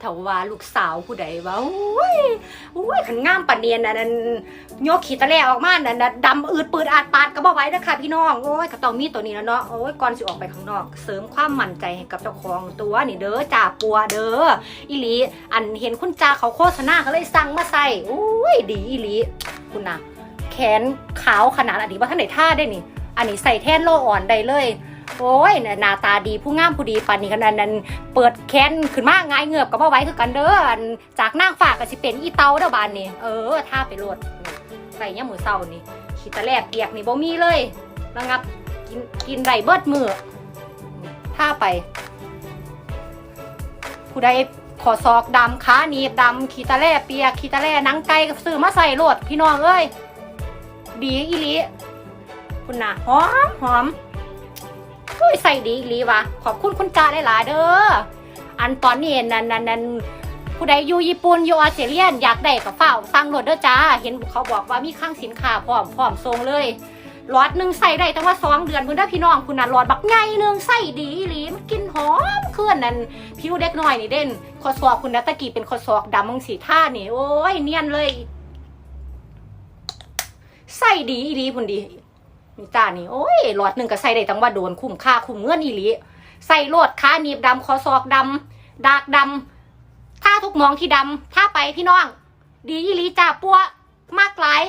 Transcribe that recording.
เถาว่าลูกสาวผู้ใดว่าอุ้ยอุ้ยขันงามปานเนียนนะนั่นโยกขีตะแลออกมานั่นน่ะดำอืดปืดอาดปาดก็บ่ไหว้เด้อค่ะพี่น้องโอ้ยก็ต้องมีตัวนี้แล้วเนาะโอ้ยก่อนสิออกไปข้างนอก เสริมความมั่นใจให้กับเจ้าของตัวนี่เด้อจ่าปัวเด้ออีหลีอันเห็นคุณจ่าเขาโฆษณาก็เลยสั่งมาใส่อุ้ยดีอีหลีคุณน่ะแขนขาวขนาดอันนี้ว่าท่านไหนท่าได้นี่ อันนี้ใส่แท่นโลอ่อนได้เลย โอ้ยหน้าตาดีผู้งามผู้ดีปานนี้ขนาดนั้น เปิดแขนขึ้นมาง่ายเงือบก็บ่ไว้คือกันเด้ออันจากนางฝากก็สิเป็นอีเตาเด้อบานนี่เออท่าไปโลดนี่ใส่ยามมื้อเช้านี่ขีตะแลกเปียกนี่บ่มีเลยระงับกินกินได้เบิดมือท่าไป ผู้ใดขอศอกดำขาหนีบดำขีตะแลเปียกขีตะแลหนังไก่ก็ซื้อมาใส่โลดพี่น้องเอ้ยดีอีลีคุณน่ะหอมหอม ยใส่ดีอีหลีวะขอบคุณคุณจ่าหลายๆเด้ออันตอนนี้นั่นนั่นนั่นผู้ใดอยู่ญี่ปุ่นอยู่ออสเตรเลียนอยากได้กับเฝ้าสั่งโหลดเด้อจ้า เห็นเขาบอกว่ามีข้างสินค้าพร้อมพร้อมส่งเลยหลอดหนึ่งใส่ได้ตั้งว่าสองเดือนเพื่อนได้พี่น้องคุณน่ะหลอดบักใหญ่หนึ่งใส่ดีอีหลีมันกินหอมเคลื่อนนั่นผิวเด็กน้อยนี่เด่นคอศอกคุณนะตะกี้เป็นคอศอกดำมังสีท่านี่โอ้ยเนียนเลย ใส่ดีอีหลีพุ่นดี นี่จ้านี่โอ้ยหลอดหนึ่งก็ใส่ได้ตั้งว่าโดนคุ้มค่าคุ้มเงื่อนอีหลีใส่โลดขาหนีบดำคอศอกดำดากดำท่าทุกมองที่ดำท่าไปพี่น้อง ดีอีหลีจ้าปัวมากหลาย